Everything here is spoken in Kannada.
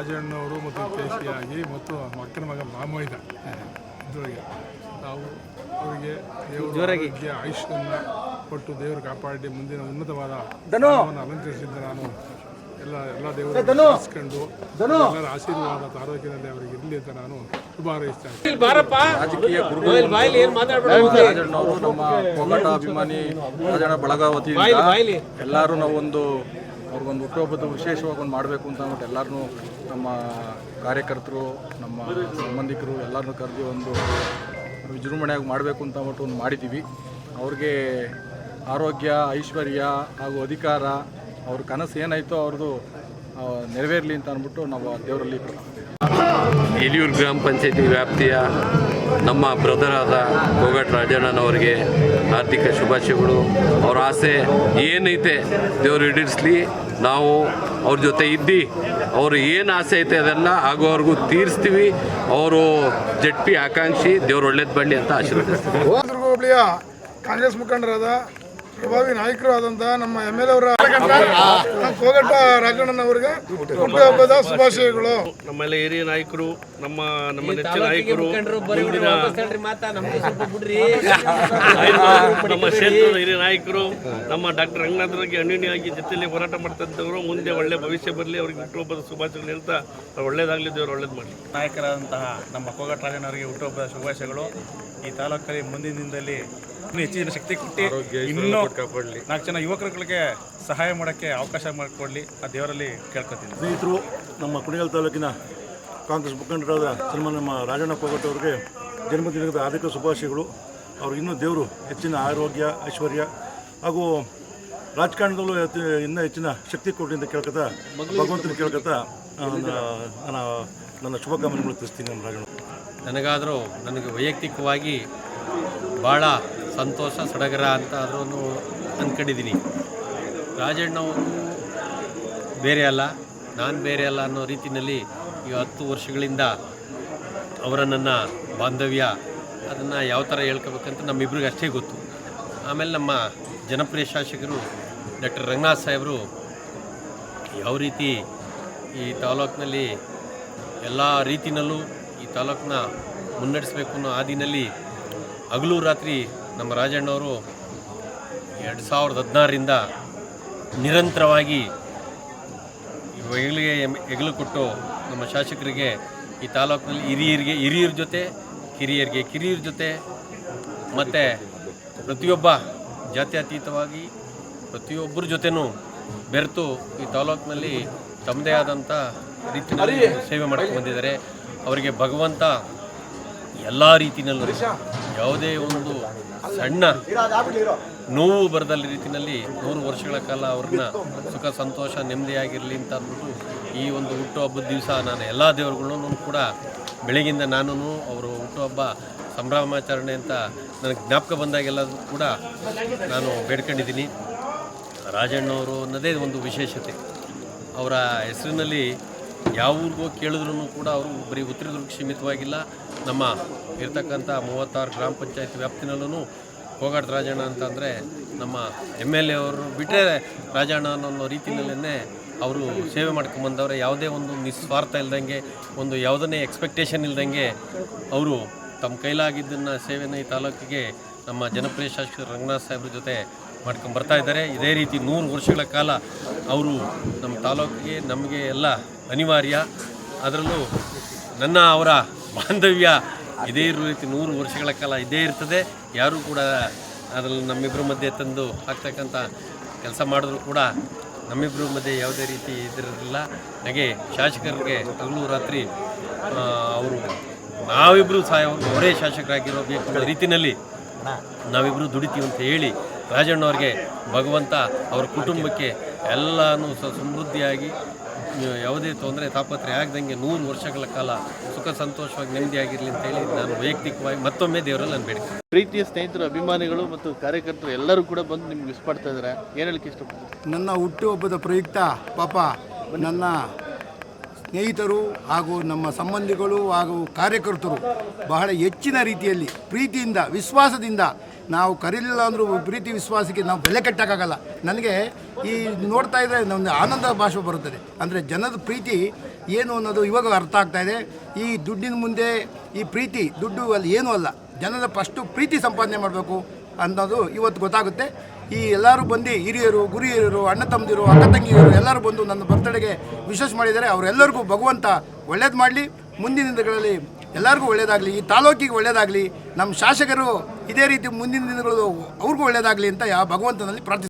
ರಾಜಣ್ಣವರು ಮತ್ತು ಕೇಶಿಯಾಗಿ ಮತ್ತು ಮಕ್ಕನ ಮಗ ಮಾಮೈದ ಇದ್ರೊಳಗೆ ನಾವು ಅವರಿಗೆ ದೇವರ ಆಯುಷ್ಯವನ್ನು ಕೊಟ್ಟು ದೇವರು ಕಾಪಾಡಿ ಮುಂದಿನ ಉನ್ನತವಾದ ಅಲಂಕರಿಸಿದ್ದ ನಾನು ಎಲ್ಲ ಎಲ್ಲ ದೇವರು ಹಾರಿಸ್ಕೊಂಡು ಎಲ್ಲರ ಆಶೀರ್ವಾದ ತಾಲೂಕಿನಲ್ಲಿ ಅವರಿಗೆ ಇರಲಿ ಅಂತ ನಾನು ಶುಭ ರಾಜಕೀಯ ನಮ್ಮ ಅಭಿಮಾನಿ ರಾಜಣ್ಣ ಬಳಗ ವತಿಯಿಂದ ಎಲ್ಲರೂ ನಾವೊಂದು ಅವ್ರಿಗೊಂದು ಹುಟ್ಟುಹಬ್ಬದ ವಿಶೇಷವಾಗಿ ಒಂದು ಮಾಡಬೇಕು ಅಂತ ಅಂದ್ಬಿಟ್ಟು ಎಲ್ಲರೂ ನಮ್ಮ ಕಾರ್ಯಕರ್ತರು, ನಮ್ಮ ಸಂಬಂಧಿಕರು ಎಲ್ಲರನ್ನೂ ಕರೆದು ಒಂದು ವಿಜೃಂಭಣೆಯಾಗಿ ಮಾಡಬೇಕು ಅಂತ ಅಂದ್ಬಿಟ್ಟು ಒಂದು ಮಾಡಿದ್ದೀವಿ ಅವ್ರಿಗೆ ಆರೋಗ್ಯ, ಐಶ್ವರ್ಯ ಹಾಗೂ ಅಧಿಕಾರ, ಅವ್ರ ಕನಸು ಏನಾಯಿತೋ ಅವ್ರದ್ದು ನೆರವೇರಲಿ ಅಂತ ಅಂದ್ಬಿಟ್ಟು ನಾವು ದೇವರಲ್ಲಿ ಎಲಿಯೂರು ಗ್ರಾಮ ಪಂಚಾಯತಿ ವ್ಯಾಪ್ತಿಯ ನಮ್ಮ ಬ್ರದರ್ ಆದ ಗೋಗಟ್ ರಾಜಣ್ಣನವರಿಗೆ ಆರ್ಥಿಕ ಶುಭಾಶಯಗಳು. ಅವ್ರ ಆಸೆ ಏನೈತೆ ದೇವರು ಈಡೇರಿಸಲಿ, ನಾವು ಅವ್ರ ಜೊತೆ ಇದ್ದು, ಅವರು ಏನು ಆಸೆ ಐತೆ ಅದೆಲ್ಲ ಆಗೋವರೆಗೂ ತೀರಿಸ್ತೀವಿ. ಅವರು ಜಡ್ ಪಿ ಆಕಾಂಕ್ಷಿ, ದೇವ್ರು ಒಳ್ಳೇದು ಬಳ್ಳಿ ಅಂತ ಆಶೀರ್ವಾದ. ಹೋಬಳಿಯ ಕಾಂಗ್ರೆಸ್ ಮುಖಂಡರಾದ ಪ್ರಭಾವಿ ನಾಯಕರು ಆದಂತಹ ನಮ್ಮ ಎಂ ಎಲ್ ಅವರ ಕೋಗಟ್ಟ ರಾಜಣ್ಣನವರಿಗೆ ಹುಟ್ಟುಹಬ್ಬದ ಶುಭಾಶಯಗಳು. ನಮ್ಮೆಲ್ಲ ಹಿರಿಯ ನಾಯಕರು ನಮ್ಮ ನಮ್ಮ ನೆಚ್ಚಿನ ನಾಯಕರು ನಮ್ಮ ಕ್ಷೇತ್ರದ ಹಿರಿಯ ನಾಯಕರು ನಮ್ಮ ಡಾಕ್ಟರ್ ರಂಗನಾಥರಿಗೆ ಅಣ್ಣಿಣಿಯಾಗಿ ಜೊತೆಯಲ್ಲಿ ಹೋರಾಟ ಮಾಡ್ತಂಥವ್ರು ಮುಂದೆ ಒಳ್ಳೆ ಭವಿಷ್ಯ ಬರಲಿ ಅವ್ರಿಗೆ ಹುಟ್ಟುಹಬ್ಬದ ಶುಭಾಶಯಗಳು ಹೇಳ್ತಾ ಅವ್ರು ಒಳ್ಳೇದಾಗಲಿ ದೇವರು ಒಳ್ಳೇದು ಮಾಡಲಿ. ನಾಯಕರಾದಂತಹ ನಮ್ಮ ಕೋಗಟ್ರಾಜನವರಿಗೆ ಹುಟ್ಟುಹಬ್ಬದ ಶುಭಾಶಯಗಳು. ಈ ತಾಲೂಕಲ್ಲಿ ಮುಂದಿನ ದಿನದಲ್ಲಿ ಇನ್ನೂ ಹೆಚ್ಚಿನ ಶಕ್ತಿ ಕೊಟ್ಟು ಇನ್ನೂ ನಾಲ್ಕು ಜನ ಯುವಕರುಗಳಿಗೆ ಸಹಾಯ ಮಾಡೋಕ್ಕೆ ಅವಕಾಶ ಮಾಡಿಕೊಡ್ಲಿ. ಆ ದೇವರಲ್ಲಿ ಕೇಳ್ಕೊತೀನಿ. ಸ್ನೇಹಿತರು ನಮ್ಮ ಕುಣಿಗಲ್ ತಾಲೂಕಿನ ಕಾಂಗ್ರೆಸ್ ಮುಖಂಡರಾದ ಸನ್ಮಾನ್ಯ ನಮ್ಮ ರಾಜಣ್ಣ ಕೋಗಟ್ ಅವರಿಗೆ ಜನ್ಮದಿನದ ಆರ್ಥಿಕ ಶುಭಾಶಯಗಳು. ಅವ್ರಿಗೆ ಇನ್ನೂ ದೇವರು ಹೆಚ್ಚಿನ ಆರೋಗ್ಯ ಐಶ್ವರ್ಯ ಹಾಗೂ ರಾಜಕಾರಣದಲ್ಲೂ ಇನ್ನೂ ಹೆಚ್ಚಿನ ಶಕ್ತಿ ಕೊಡಲಿ ಅಂತ ಕೇಳ್ಕೊತಾ ಭಗವಂತನ ಕೇಳ್ಕೊತಾ ನಾನು ನನ್ನ ನನ್ನ ಶುಭಕಾಮನೆಗಳು ತಿಳಿಸ್ತೀನಿ ನಮ್ಮ ರಾಜಣ್ಣ. ನನಗಾದರೂ ನನಗೆ ವೈಯಕ್ತಿಕವಾಗಿ ಭಾಳ ಸಂತೋಷ, ಸಡಗರ ಅಂತ ಅದನ್ನು ಅಂದ್ಕೊಂಡಿದ್ದೀನಿ ರಾಜಣ್ಣವರು ಬೇರೆ ಅಲ್ಲ, ನಾನು ಬೇರೆ ಅಲ್ಲ ಅನ್ನೋ ರೀತಿಯಲ್ಲಿ ಈ ಹತ್ತು ವರ್ಷಗಳಿಂದ ಅವರ ನನ್ನ ಬಾಂಧವ್ಯ, ಅದನ್ನು ಯಾವ ಥರ ಹೇಳ್ಕೋಬೇಕಂತ ನಮ್ಮಿಬ್ರಿಗೆ ಅಷ್ಟೇ ಗೊತ್ತು. ಆಮೇಲೆ ನಮ್ಮ ಜನಪ್ರಿಯ ಶಾಸಕರು ಡಾಕ್ಟರ್ ರಂಗನಾಥ್ ಸಾಹೇಬರು ಯಾವ ರೀತಿ ಈ ತಾಲೂಕಿನಲ್ಲಿ ಎಲ್ಲ ರೀತಿಯಲ್ಲೂ ಈ ತಾಲೂಕನ್ನ ಮುನ್ನಡೆಸಬೇಕು ಅನ್ನೋ ಹಾದಿನಲ್ಲಿ ಹಗಲು ರಾತ್ರಿ ನಮ್ಮ ರಾಜಣ್ಣವರು ಎರಡು ಸಾವಿರದ ಹದಿನಾರರಿಂದ ನಿರಂತರವಾಗಿ ಹೆಗಲಿಗೆ ಹೆಗಲು ಕೊಟ್ಟು ನಮ್ಮ ಶಾಸಕರಿಗೆ ಈ ತಾಲೂಕಿನಲ್ಲಿ ಹಿರಿಯರಿಗೆ, ಹಿರಿಯರ ಜೊತೆ, ಕಿರಿಯರಿಗೆ, ಕಿರಿಯರ ಜೊತೆ ಮತ್ತು ಪ್ರತಿಯೊಬ್ಬ ಜಾತ್ಯತೀತವಾಗಿ ಪ್ರತಿಯೊಬ್ಬರ ಜೊತೆನೂ ಬೆರೆತು ಈ ತಾಲೂಕಿನಲ್ಲಿ ತಮ್ಮದೇ ಆದಂಥ ರೀತಿಯಲ್ಲಿ ಸೇವೆ ಮಾಡ್ಕೊಂಡು ಬಂದಿದ್ದಾರೆ. ಅವರಿಗೆ ಭಗವಂತ ಎಲ್ಲ ರೀತಿಯಲ್ಲೂ ಯಾವುದೇ ಒಂದು ಸಣ್ಣ ನೋವು ಬರದಲ್ಲಿ ರೀತಿಯಲ್ಲಿ ನೂರು ವರ್ಷಗಳ ಕಾಲ ಅವ್ರನ್ನ ಸುಖ, ಸಂತೋಷ, ನೆಮ್ಮದಿಯಾಗಿರಲಿ ಅಂತ ಅಂದ್ಬಿಟ್ಟು ಈ ಒಂದು ಹುಟ್ಟುಹಬ್ಬದ ದಿವಸ ನಾನು ಎಲ್ಲ ದೇವರುಗಳನ್ನು ಕೂಡ ಬೆಳಗಿಂದ ನಾನು ಅವರು ಹುಟ್ಟುಹಬ್ಬ ಸಂಭ್ರಮಾಚರಣೆ ಅಂತ ನನಗೆ ಜ್ಞಾಪಕ ಬಂದಾಗೆಲ್ಲ ಕೂಡ ನಾನು ಬೇಡ್ಕೊಂಡಿದ್ದೀನಿ. ರಾಜಣ್ಣವರು ಅನ್ನೋದೇ ಒಂದು ವಿಶೇಷತೆ. ಅವರ ಹೆಸರಿನಲ್ಲಿ ಯಾವ ಊರಿಗೋ ಕೇಳಿದ್ರು ಕೂಡ ಅವರು ಬರೀ ಉತ್ತರದುರ್ಗ ಸೀಮಿತವಾಗಿಲ್ಲ ನಮ್ಮ ಇರ್ತಕ್ಕಂಥ ಮೂವತ್ತಾರು ಗ್ರಾಮ ಪಂಚಾಯತ್ ವ್ಯಾಪ್ತಿನಲ್ಲೂ ಹೋಗಾಟ ರಾಜಣ್ಣ ಅಂತಂದರೆ ನಮ್ಮ ಎಂ ಎಲ್ ಎ ಅವರು ಬಿಟ್ಟರೆ ರಾಜಣ್ಣ ಅನ್ನೋ ರೀತಿಯಲ್ಲೇ ಅವರು ಸೇವೆ ಮಾಡ್ಕೊಂಬಂದವ್ರೆ ಯಾವುದೇ ಒಂದು ನಿಸ್ವಾರ್ಥ ಇಲ್ದಂಗೆ, ಒಂದು ಯಾವುದನ್ನೇ ಎಕ್ಸ್ಪೆಕ್ಟೇಷನ್ ಇಲ್ದಂಗೆ ಅವರು ತಮ್ಮ ಕೈಲಾಗಿದ್ದನ್ನು ಸೇವೆನ ಈ ತಾಲೂಕಿಗೆ ನಮ್ಮ ಜನಪ್ರಿಯ ಶಾಸಕ ರಂಗನಾಥ್ ಸಾಹೇಬ್ರ ಜೊತೆ ಮಾಡ್ಕೊಂಡು ಇದ್ದಾರೆ. ಇದೇ ರೀತಿ ನೂರು ವರ್ಷಗಳ ಕಾಲ ಅವರು ನಮ್ಮ ತಾಲೂಕಿಗೆ ನಮಗೆ ಎಲ್ಲ ಅನಿವಾರ್ಯ. ಅದರಲ್ಲೂ ನನ್ನ ಅವರ ಬಾಂಧವ್ಯ ಇದೇ ರೀತಿ ನೂರು ವರ್ಷಗಳ ಕಾಲ ಇದೇ ಇರ್ತದೆ. ಯಾರೂ ಕೂಡ ಅದರಲ್ಲಿ ನಮ್ಮಿಬ್ಬರ ಮಧ್ಯೆ ತಂದು ಹಾಕ್ತಕ್ಕಂಥ ಕೆಲಸ ಮಾಡಿದ್ರು ಕೂಡ ನಮ್ಮಿಬ್ಬರ ಮಧ್ಯೆ ಯಾವುದೇ ರೀತಿ ಇದಿರಲಿಲ್ಲ ಹಾಗೆ ಶಾಸಕರಿಗೆ ಹಗಲು ರಾತ್ರಿ ಅವರು ನಾವಿಬ್ಬರೂ ಸಹ ಅವರು ಅವರೇ ಶಾಸಕರಾಗಿರಬೇಕು ಅನ್ನೋ ರೀತಿಯಲ್ಲಿ ನಾವಿಬ್ಬರೂ ದುಡಿತೀವಿ ಅಂತ ಹೇಳಿ ರಾಜಣ್ಣವ್ರಿಗೆ ಭಗವಂತ ಅವ್ರ ಕುಟುಂಬಕ್ಕೆ ಎಲ್ಲನೂ ಸ ಸಮೃದ್ಧಿಯಾಗಿ ಯಾವುದೇ ತೊಂದರೆ ತಾಪತ್ರೆ ಆಗದಂಗೆ ನೂರು ವರ್ಷಗಳ ಕಾಲ ಸುಖ ಸಂತೋಷವಾಗಿ ನೆಮ್ಮದಿಯಾಗಿರಲಿ ಅಂತ ಹೇಳಿ ನಾನು ವೈಯಕ್ತಿಕವಾಗಿ ಮತ್ತೊಮ್ಮೆ ದೇವರಲ್ಲಿ ನಾನು ಬೇಡಿಕೆ. ಪ್ರೀತಿಯ ಸ್ನೇಹಿತರು ಅಭಿಮಾನಿಗಳು ಮತ್ತು ಕಾರ್ಯಕರ್ತರು ಎಲ್ಲರೂ ಕೂಡ ಬಂದು ನಿಮ್ಗೆ ಮಾಡ್ತಾ ಇದ್ದಾರೆ. ಏನು ಹೇಳಕ್ಕೆ ಇಷ್ಟಪಡ್ತೀನಿ ನನ್ನ ಹುಟ್ಟುಹಬ್ಬದ ಪ್ರಯುಕ್ತ ಪಾಪ ನನ್ನ ಸ್ನೇಹಿತರು ಹಾಗೂ ನಮ್ಮ ಸಂಬಂಧಿಗಳು ಹಾಗೂ ಕಾರ್ಯಕರ್ತರು ಬಹಳ ಹೆಚ್ಚಿನ ರೀತಿಯಲ್ಲಿ ಪ್ರೀತಿಯಿಂದ ವಿಶ್ವಾಸದಿಂದ ನಾವು ಕರೀಲಿಲ್ಲ ಅಂದರೂ ಪ್ರೀತಿ ವಿಶ್ವಾಸಕ್ಕೆ ನಾವು ಬೆಲೆ ಕಟ್ಟಕ್ಕಾಗಲ್ಲ ನನಗೆ ಈ ನೋಡ್ತಾ ಇದ್ದರೆ ನಮ್ಮದು ಆನಂದ ಭಾಷೆ ಬರುತ್ತದೆ. ಅಂದರೆ ಜನದ ಪ್ರೀತಿ ಏನು ಅನ್ನೋದು ಇವಾಗ ಅರ್ಥ ಆಗ್ತಾ ಇದೆ. ಈ ದುಡ್ಡಿನ ಮುಂದೆ ಈ ಪ್ರೀತಿ ದುಡ್ಡು ಅಲ್ಲಿ ಏನೂ ಅಲ್ಲ. ಜನದ ಫಸ್ಟು ಪ್ರೀತಿ ಸಂಪಾದನೆ ಮಾಡಬೇಕು ಅನ್ನೋದು ಇವತ್ತು ಗೊತ್ತಾಗುತ್ತೆ. ಈ ಎಲ್ಲರೂ ಬಂದು ಹಿರಿಯರು, ಗುರಿಯರು, ಅಣ್ಣ ತಮ್ಮದಿರು, ಅಕ್ಕ ತಂಗಿಯರು ಎಲ್ಲರೂ ಬಂದು ನನ್ನ ಬರ್ತಡೆಗೆ ವಿಶೇಷ ಮಾಡಿದ್ದಾರೆ. ಅವರೆಲ್ಲರಿಗೂ ಭಗವಂತ ಒಳ್ಳೇದು ಮಾಡಲಿ. ಮುಂದಿನ ದಿನಗಳಲ್ಲಿ ಎಲ್ಲರಿಗೂ ಒಳ್ಳೆಯದಾಗಲಿ ಈ ತಾಲೂಕಿಗೆ ಒಳ್ಳೆಯದಾಗಲಿ ನಮ್ಮ ಶಾಸಕರು ಇದೇ ರೀತಿ ಮುಂದಿನ ದಿನಗಳು ಅವ್ರಿಗೂ ಒಳ್ಳೆಯದಾಗಲಿ ಅಂತ ಯಾವ ಭಗವಂತನಲ್ಲಿ ಪ್ರಾರ್ಥಿಸ್ತೀನಿ.